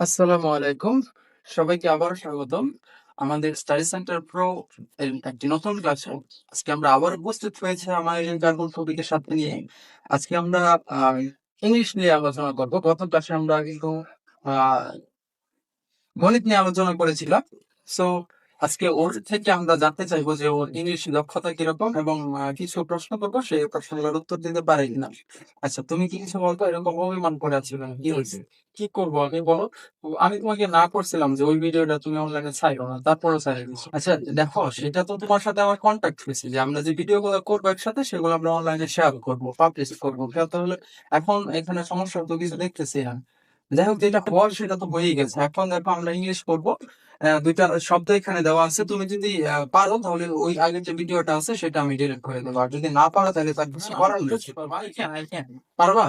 আসসালামু আলাইকুম। সবাইকে আবার স্বাগতম। আমাদের স্টাডি সেন্টার প্রো একটি নতুন ক্লাসে আজকে আমরা আবার উপস্থিত হয়েছে এই কার্বন টপিকের সাথে নিয়ে। আজকে আমরা ইংলিশ নিয়ে আলোচনা করব। গত ক্লাসে আমরা কিন্তু গণিত নিয়ে আলোচনা করেছিলাম। সো আজকে ওর থেকে আমরা জানতে চাইব যে ওর ইংলিশ দক্ষতা কীরকম এবং কিছু প্রশ্ন করব সেই প্রশ্নগুলোর উত্তর দিতে পারে কিনা। আচ্ছা তুমি কি কিছু বলতো এরকম অভিমান করে আছিল কি হয়েছে? কি করব আমি বলো? আমি তোমাকে না করছিলাম যে ওই ভিডিওটা তুমি অনলাইনে ছাইরো না ছাইরে দিচ্ছ আচ্ছা দেখো, সেটা তো তোমার সাথে আমার কন্ট্যাক্ট হয়েছে যে আমরা যে ভিডিও গুলো করব একসাথে, সেগুলো আমরা অনলাইনে শেয়ার করব পাবলিশ করব। তাহলে এখন এখানে সমস্যা তো কিছু দেখতেছি না। যাই হোক, যেটা হওয়ার সেটা তো হয়েই গেছে। এখন দেখো, আমরা ইংলিশ করব। দুইটা শব্দ এখানে দেওয়া আছে। তুমি যদি পারো তাহলে ওই আগের যে ভিডিওটা আছে সেটা আমি ডিলিট করে দেবো। আর যদি না পারো তাহলে তার কিছু করার পারবা.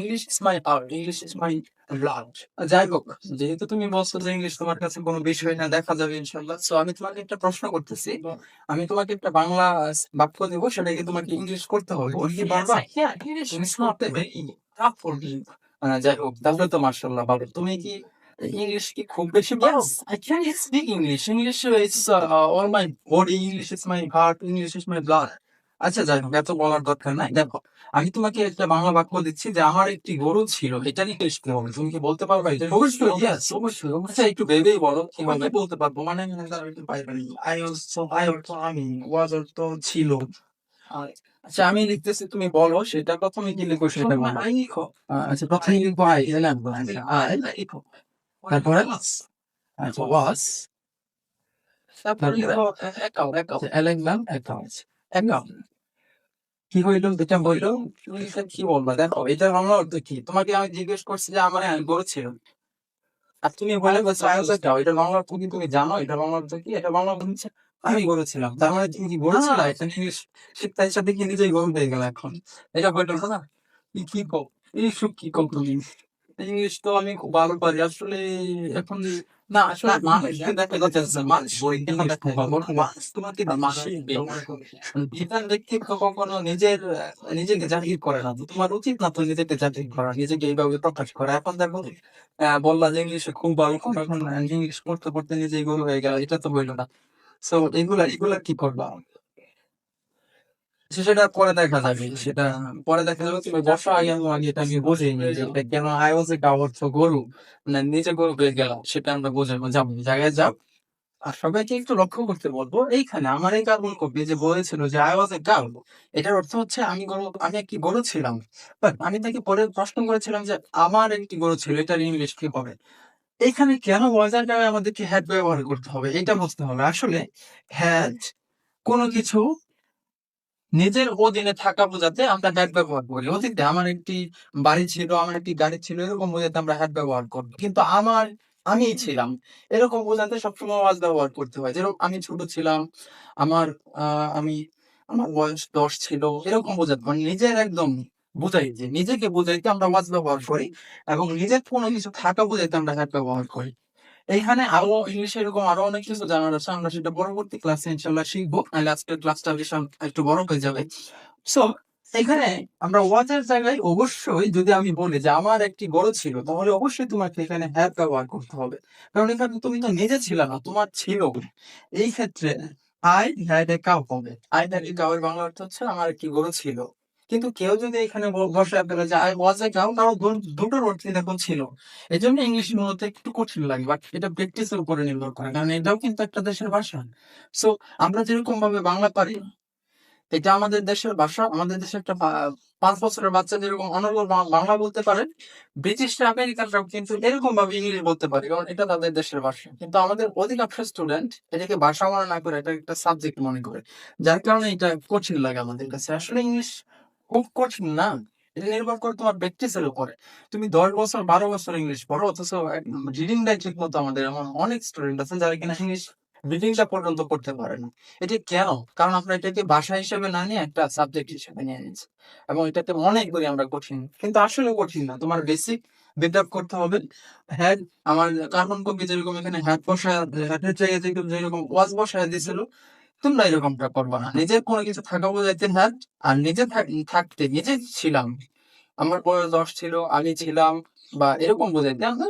English is my art English is my blood যাই হোক যেহেতু তুমি বলছো যে ইংলিশ তোমার কাছে কোনো বিষয় না দেখা যাবে ইনশাল্লাহ সো আমি তোমাকে একটা প্রশ্ন করতেছি। আমি তোমাকে একটা বাংলা বাক্য দেবো সেটাকে তোমাকে ইংলিশ করতে হবে। কি পারবা? যাই হোক তাহলে তো মার্শাল্লাহ ভালো। তুমি কি ইংলিশ কি খুব বেশি Yes, I can speak English. English is uh, all my body. English is my heart. English is my blood. আচ্ছা যাই হোক এত বলার দরকার নাই দেখো আমি তোমাকে একটা বাংলা বাক্য দিচ্ছি যে আমার একটি গরু ছিল এটা ইংলিশ কি হবে তুমি কি বলতে পারবে এটা অবশ্যই, yes অবশ্যই আচ্ছা একটু ভেবেই বলো কীভাবে বলতে পারব মানে আমি I also, I also, I mean, was ছিল আচ্ছা আমি লিখতেছি তুমি বলো সেটা প্রথমে কি লিখো সেটা I Nico. আচ্ছা প্রথমে লিখব আই এলাম আই Nico. তারপরে ওয়াস কি হইল? এটা বলল কি বলবা দেখো এটা অর্থ কি তোমাকে আমি জিজ্ঞেস করছি যে আমার হ্যাঁ গরু ছিল। আর তুমি বলে বলছো এটা বাংলা অর্থ কি তুমি জানো এটা বাংলা অর্থ কি এটা বাংলা হচ্ছে আমি গরু ছিলাম তার মানে তুমি কি গরু ছিল এটা শিক্ষার সাথে কি নিজেই গরু হয়ে গেল এখন? এটা বলল না কি কি কো এই সব কি কো তুমি। ইংলিশ তো আমি খুব ভালো পারি। আসলে এখন না আসলে মানুষ দেখা যাচ্ছে মানুষ ইংলিশ মানুষ তোমাকে ব্যক্তি কখনো নিজের নিজেকে জাহির করে না। তো তোমার উচিত না তো নিজেকে জাহির করা নিজেকে এইভাবে প্রকাশ করা। এখন দেখো বললা যে ইংলিশে খুব ভালো করো, এখন ইংলিশ পড়তে পড়তে নিজেই গরু হয়ে গেল এটা তো বলল না। সো এগুলা এগুলা কি করবা? সেটা পরে দেখা যাবে, সেটা পরে দেখা যাবে। তুমি বর্ষা আগে আমি আগে এটা আমি বুঝিনি যে এটা কেন আই ওয়াজ এ অর্থ গরু মানে নিজে গরু হয়ে গেল সেটা আমরা বুঝাবো যাব জায়গায় যাও। আর সবাইকে একটু লক্ষ্য করতে বলব, এইখানে আমার এই কার্বন কপি যে বলেছিল যে আই ওয়াজ এ গার্ল এটার অর্থ হচ্ছে আমি গরু, আমি একটি গরু ছিলাম। বাট আমি তাকে পরে প্রশ্ন করেছিলাম যে আমার একটি গরু ছিল, এটার ইংলিশ কি হবে? এখানে কেন বজার জায়গায় আমাদেরকে হ্যাড ব্যবহার করতে হবে, এটা বুঝতে হবে। আসলে হ্যাড কোনো কিছু নিজের অধীনে থাকা বোঝাতে আমরা হ্যাড ব্যবহার করি। অতীতে আমার একটি বাড়ি ছিল, আমার একটি গাড়ি ছিল, এরকম বোঝাতে আমরা হ্যাড ব্যবহার করি। কিন্তু আমার, আমি ছিলাম। এরকম বোঝাতে সবসময় ওয়াজ ব্যবহার করতে হয়। যেরকম আমি ছোট ছিলাম, আমার আমি, আমার বয়স দশ ছিল, এরকম বোঝাতে মানে নিজের একদম বোঝাই যে, নিজেকে বোঝাইতে আমরা ওয়াজ ব্যবহার করি এবং নিজের কোনো কিছু থাকা বুঝাইতে আমরা হ্যাড ব্যবহার করি। এইখানে আরও ইংলিশে এরকম আরও অনেক কিছু জানার আছে আমরা সেটা পরবর্তী ক্লাসে ইনশাল্লাহ শিখব নাহলে আজকের ক্লাসটা ভীষণ একটু বড় হয়ে যাবে। সো এখানে আমরা ওয়াজের জায়গায় অবশ্যই যদি আমি বলি যে আমার একটি গরু ছিল তাহলে অবশ্যই তোমাকে এখানে হ্যাড ব্যবহার করতে হবে। কারণ এখানে তুমি তো নিজে ছিল না তোমার ছিল এই ক্ষেত্রে আই হ্যাড এ কাউ হবে আই হ্যাড এ বাংলা অর্থ হচ্ছে আমার একটি গরু ছিল। কিন্তু কেউ যদি এখানে বসায় ফেলে যে, আই ওয়াজ এ কাউ কারও দু- দুটোর অর্থ দেখো ছিল। এই জন্য ইংলিশ মূলত একটু কঠিন লাগে বাট এটা প্র্যাকটিসের উপরে নির্ভর করে, কারণ এটাও কিন্তু একটা দেশের ভাষা। সো আমরা যেরকম ভাবে বাংলা পারি, এটা আমাদের দেশের ভাষা, আমাদের দেশে একটা পাঁচ বছরের বাচ্চা যেরকম অনর্গল বাংলা বলতে পারে ব্রিটিশরা আমেরিকানরাও কিন্তু এরকম ভাবে ইংলিশ বলতে পারে, কারণ এটা তাদের দেশের ভাষা। কিন্তু আমাদের অধিকাংশ স্টুডেন্ট এটাকে ভাষা মনে না করে এটা একটা সাবজেক্ট মনে করে। যার কারণে এটা কঠিন লাগে আমাদের কাছে। আসলে ইংলিশ খুব কঠিন না? এটা নির্ভর করে তোমার প্র্যাকটিসের উপরে। তুমি দশ বছর, বারো বছর ইংলিশ পড়ো, অথচ রিডিংটাই ঠিক মতো আমাদের এমন অনেক স্টুডেন্ট আছে যারা কিনা ইংলিশ রিডিংটা পর্যন্ত করতে পারে না। এটা কেন? কারণ আমরা এটাকে ভাষা হিসেবে না নিয়ে একটা সাবজেক্ট হিসেবে নিয়ে নিয়েছি। এবং এটাতে অনেক করি আমরা কঠিন, কিন্তু আসলে কঠিন না। তোমার বেসিক বিল্ড করতে হবে। হ্যাড আমার কার্বন কপি যেরকম এখানে হ্যাড বসায় হ্যাডের জায়গায় যেরকম ওয়াজ বসায় দিয়েছিল তোমরা এরকমটা করব না। নিজের কোনো কিছু থাকা বোঝাইতে না, আর নিজে থাকতে নিজে ছিলাম। আমার বয়স দশ ছিল, আমি ছিলাম, বা এরকম বোঝাইতে আমরা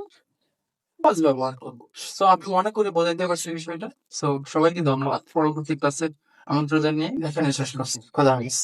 ব্যবহার করব। সো আপনি মনে করে বোঝাইতে পারছি বিষয়টা? সো সবাইকে ধন্যবাদ। পরবর্তী ক্লাসে আমন্ত্রণ জানিয়ে এখানে শেষ করছি। খোদা হাফিজ।